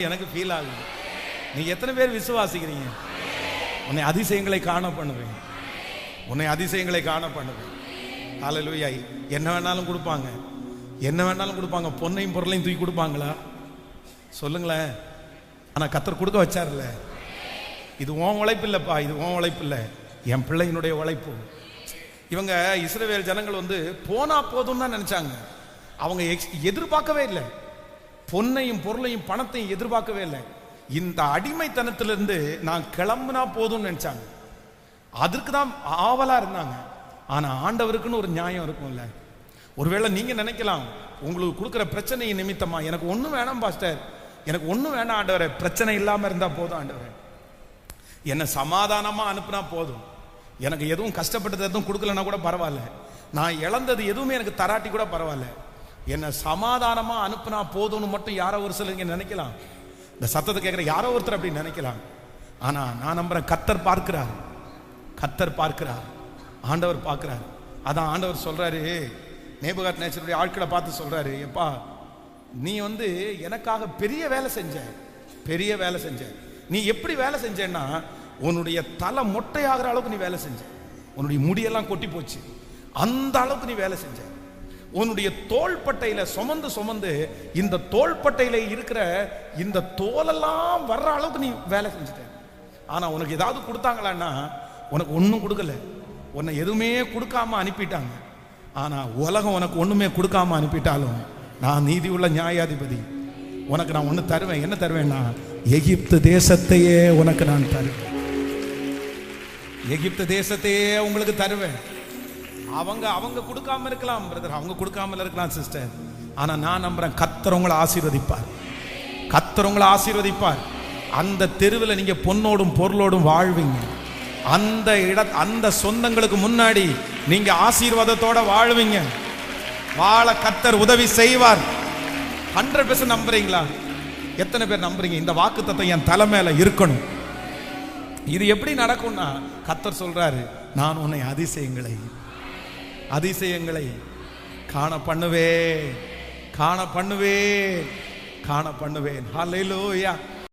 எனக்கு ஃபீல் ஆகுது. நீ எத்தனை பேர் விசுவாசிக்கிறீங்க? உன்னை அதிசயங்களை காண பண்ணுவேன். உன்னை அதிசயங்களை காண பண்ணுவேன். ஹalleluya என்ன வேணாலும் கொடுப்பாங்க. என்ன வேணாலும் கொடுப்பாங்க. பொண்ணையும் பொருளையும் தூக்கி கொடுப்பாங்களா? சொல்லுங்களேன். ஆனா கத்தர் கொடுக்க வச்சார்ல. இது உன் உழைப்பு இல்லப்பா. இது உன் உழைப்பு இல்லை. என் பிள்ளையினுடைய உழைப்பு. இவங்க இஸ்ரவேல் ஜனங்கள் வந்து போனா போதும் தான் நினைச்சாங்க. அவங்க எக்ஸ்- எதிர்பார்க்கவே இல்லை. பொன்னையும் பொருளையும் பணத்தையும் எதிர்பார்க்கவே இல்லை. இந்த அடிமைத்தனத்திலிருந்து நான் கிளம்புனா போதும்னு நினைச்சாங்க. அதற்கு தான் ஆவலா இருந்தாங்க. ஆனா ஆண்டவருக்குன்னு ஒரு நியாயம் இருக்கும்ல. ஒருவேளை நீங்க நினைக்கலாம் உங்களுக்கு கொடுக்குற பிரச்சனையை நிமித்தமா எனக்கு ஒன்றும் வேணாம் பாஸ்டர். எனக்கு ஒன்றும் வேணாம் ஆண்டவரே. பிரச்சனை இல்லாமல் இருந்தால் போதும் ஆண்டவரே. என்னை சமாதானமாக அனுப்புனா போதும். எனக்கு எதுவும் கஷ்டப்பட்டது எதுவும் கொடுக்கலன்னா கூட பரவாயில்ல. நான் இழந்தது எதுவுமே எனக்கு தராட்டி கூட பரவாயில்ல. என்னை சமாதானமா அனுப்புனா போதும்னு மட்டும் யாரோ ஒரு சிலருங்க நினைக்கலாம். இந்த சத்தத்தை கேட்குற யாரோ ஒருத்தர் அப்படி நினைக்கலாம். ஆனா நான் நம்புறேன் கத்தர் பார்க்கிறார். கத்தர் பார்க்கிறார். ஆண்டவர் பார்க்கிறார். அதான் ஆண்டவர் சொல்றாரு. நேபுகாத் நேச்சருடைய ஆட்களை பார்த்து சொல்றாரு. எப்பா நீ வந்து எனக்காக பெரிய வேலை செஞ்ச. பெரிய வேலை செஞ்ச. நீ எப்படி வேலை செஞ்சேன்னா உன்னுடைய தலை மொட்டையாகிற அளவுக்கு நீ வேலை செஞ்ச. உன்னுடைய முடியெல்லாம் கொட்டி போச்சு. அந்த அளவுக்கு நீ வேலை செஞ்ச. உன்னுடைய தோள்பட்டையில சுமந்து சுமந்து இந்த தோள்பட்டையில இருக்கிற இந்த தோலெல்லாம் வர்ற அளவுக்கு நீ வேலை செஞ்சுட்ட. ஆனா உனக்கு ஏதாவது கொடுத்தாங்களான்னா உனக்கு ஒன்றும் கொடுக்கல. உன்னை எதுவுமே கொடுக்காம அனுப்பிட்டாங்க. ஆனா உலகம் உனக்கு ஒண்ணுமே கொடுக்காம அனுப்பிட்டாலும் நான் நீதி உள்ள நியாயாதிபதி. உனக்கு நான் ஒன்று தருவேன். என்ன தருவேன்னா எகிப்து தேசத்தையே உனக்கு நான் தருவேன். எகிப்து தேசத்தையே உங்களுக்கு தருவேன். அவங்க அவங்க கொடுக்காம இருக்கலாம் பிரதர் அவங்க கொடுக்காமல இருக்கலாம் சிஸ்டர் ஆனா நான் நம்புறேன் கத்தரவங்களை ஆசீர்வதிப்பார். கத்தரவங்களை ஆசீர்வதிப்பார். அந்த தெருவில் நீங்க பொன்னோடும் பொருளோடும் வாழ்வீங்க. அந்த இட அந்த சொந்தங்களுக்கு முன்னாடி நீங்க ஆசீர்வாதத்தோட வாழ்வீங்க. வாழ கத்தர் உதவி செய்வார். ஹண்ட்ரட் பெர்சன்ட் நம்புறீங்களா? எத்தனை பேர் நம்புறீங்க? இந்த வாக்கு தத்தம் என் தலை மேல இருக்கணும். இது எப்படி நடக்கும்னா கத்தர் சொல்றாரு நான் உன்னை அதிசயங்களை அதிசயங்களை காண பண்ணுவேன். காண பண்ணுவேன். காண பண்ணுவேன். ஹalleluya